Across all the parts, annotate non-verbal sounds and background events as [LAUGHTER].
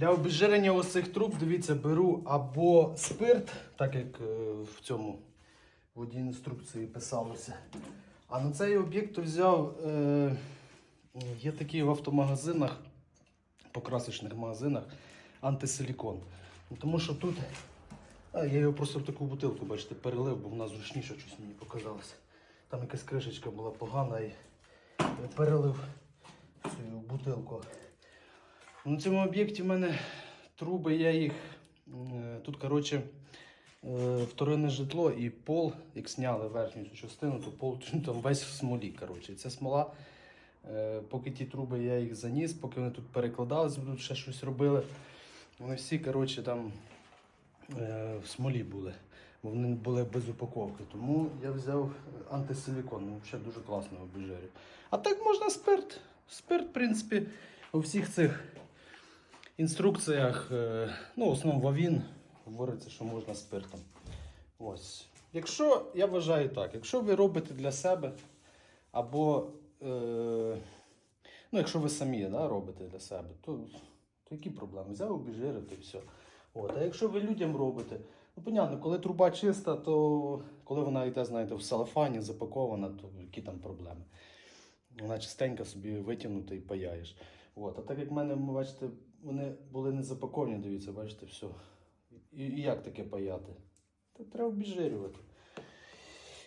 Для обезжирення ось цих труб, дивіться, беру або спирт, так як е, в цьому в одній інструкції писалося. А на цей об'єкт взяв, е, є такі в автомагазинах, покрасочних магазинах, антисилікон. Ну, Тому що тут, а, я його просто в таку бутилку, бачите, перелив, бо вона зручніше щось мені показалося. Там якась кришечка була погана і перелив цю бутилку. На цьому об'єкті в мене труби, я їх. е, Тут, коротше, е, вторинне житло і пол, як зняли верхню цю частину, то пол [LAUGHS] там весь в смолі. Коротше. Ця смола, е, поки ті труби я їх заніс, поки вони тут перекладались, тут ще щось робили. Вони всі, коротше, там в смолі були. Бо вони були без упаковки. Тому я взяв антисилікон. Ну, взагалі дуже класно обіжерю. А так можна спирт. Спирт, в принципі, у всіх цих інструкціях, е, ну, в основному Вавін, говориться, що можна спиртом. Ось. Якщо, я вважаю так, якщо ви робите для себе, або е, ну, якщо ви самі да, робите для себе, то, то які проблеми? Взяв обіжирити і все. От. А якщо ви людям робите, ну, понятно, коли труба чиста, то коли вона йде, знаєте, в салафані запакована, то які там проблеми? Вона частенько собі витягнута і паяєш. От. А так як в мене, бачите, вони були не запаковані, дивіться, бачите, все. І, і як таке паяти? Та треба обіжирювати.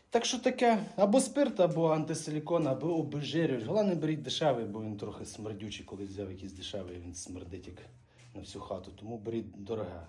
Так що таке, або спирт, або антисилікон, або обезжирювач. Головне беріть дешевий, бо він трохи смердючий, коли взяв якийсь дешевий, він смердить як на всю хату. Тому беріть дороге.